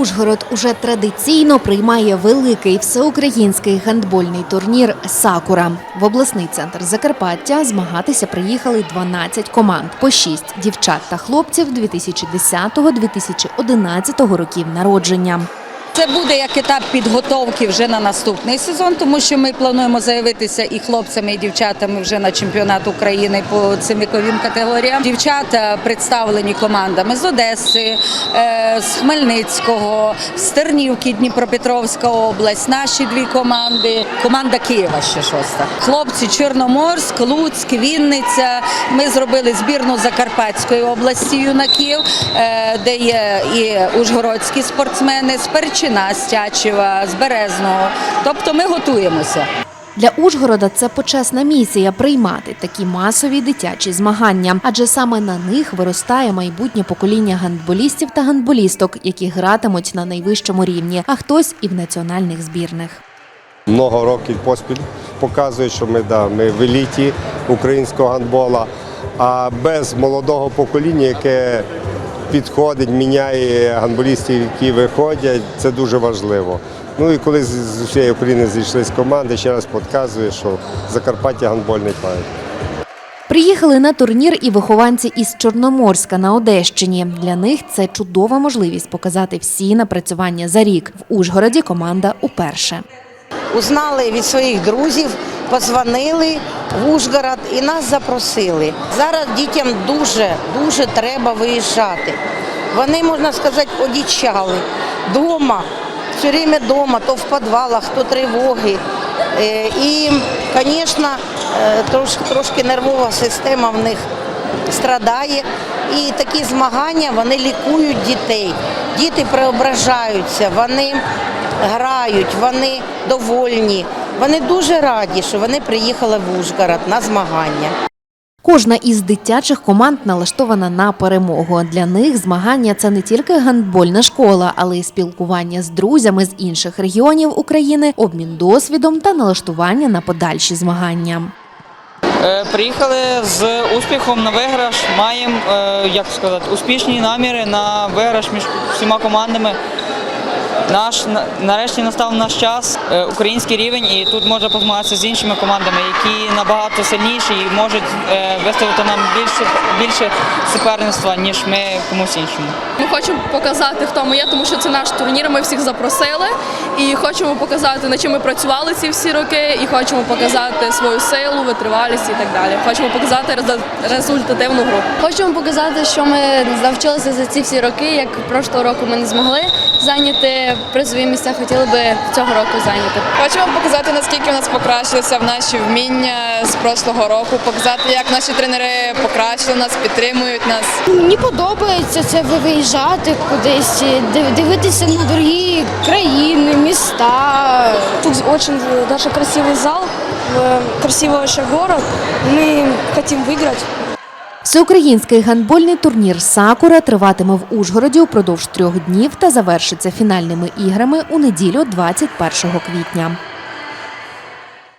Ужгород уже традиційно приймає великий всеукраїнський гандбольний турнір Сакура. В обласний центр Закарпаття змагатися приїхали 12 команд по 6 дівчат та хлопців 2010-2011 років народження. Це буде як етап підготовки вже на наступний сезон, тому що ми плануємо заявитися і хлопцями, і дівчатами вже на чемпіонат України по цим віковим категоріям. Дівчата представлені командами з Одеси, е, з Хмельницького, з Тернівки, Дніпропетровська область. Наші дві команди. Команда Києва ще шоста. Хлопці Чорноморськ, Луцьк, Вінниця. Ми зробили збірну Закарпатської області юнаків, е, де є і ужгородські спортсмени з Перчина, з Тячева, з Березного. Тобто ми готуємося. Для Ужгорода це почесна місія приймати такі масові дитячі змагання, адже саме на них виростає майбутнє покоління гандболістів та гандболісток, які гратимуть на найвищому рівні, а хтось і в національних збірних. Много років поспіль показує, що ми, да, ми в еліті українського гандбола. А без молодого покоління, яке підходить, міняє гандболістів, які виходять, це дуже важливо. Ну і коли з- усієї України зійшлись команди, ще раз підказує, що Закарпаття гандбольний край. Приїхали на турнір і вихованці із Чорноморська на Одещині. Для них це чудова можливість показати всі напрацювання за рік. В Ужгороді команда уперше. узнали від своїх друзів, позвонили в Ужгород і нас запросили. Зараз дітям дуже дуже треба виїжджати. Вони, можна сказати, одічали дома, все время дома, то в підвалах, то тривоги. Е, І, звісно, трошки, трошки нервова система в них страдає. І такі змагання вони лікують дітей. Діти преображаються, вони грають, вони довольні. Вони дуже раді, що вони приїхали в Ужгород на змагання. Кожна із дитячих команд налаштована на перемогу. Для них змагання це не тільки гандбольна школа, але й спілкування з друзями з інших регіонів України, обмін досвідом та налаштування на подальші змагання. Е, Приїхали з успіхом на виграш. Маємо, е, як сказати, успішні наміри на виграш між всіма командами. Наш нарешті настав наш час, е, український рівень, і тут можна позмагатися з іншими командами, які набагато сильніші і можуть е, виставити нам більше більше суперництва, ніж ми комусь іншому. Ми хочемо показати, хто ми є, тому що це наш турнір. Ми всіх запросили і хочемо показати, над чим ми працювали ці всі роки, і хочемо показати свою силу, витривалість і так далі. Хочемо показати резу- результативну гру. Хочемо показати, що ми навчилися за ці всі роки. Як прошлого року ми не змогли зайняти призові місця, хотіли би цього року зайняти. Хочемо показати, наскільки в нас покращилися в наші вміння з прошлого року, показати, як наші тренери покращили нас, підтримують нас. Мені подобається це ви- виїжджати кудись, див- дивитися на другі країни, міста. Тут очень даже красивый зал, э, красивый еще город. Мы хотим выиграть. Всеукраїнський гандбольний турнір Сакура триватиме в Ужгороді упродовж трьох днів та завершиться фінальними іграми у неділю 21 квітня.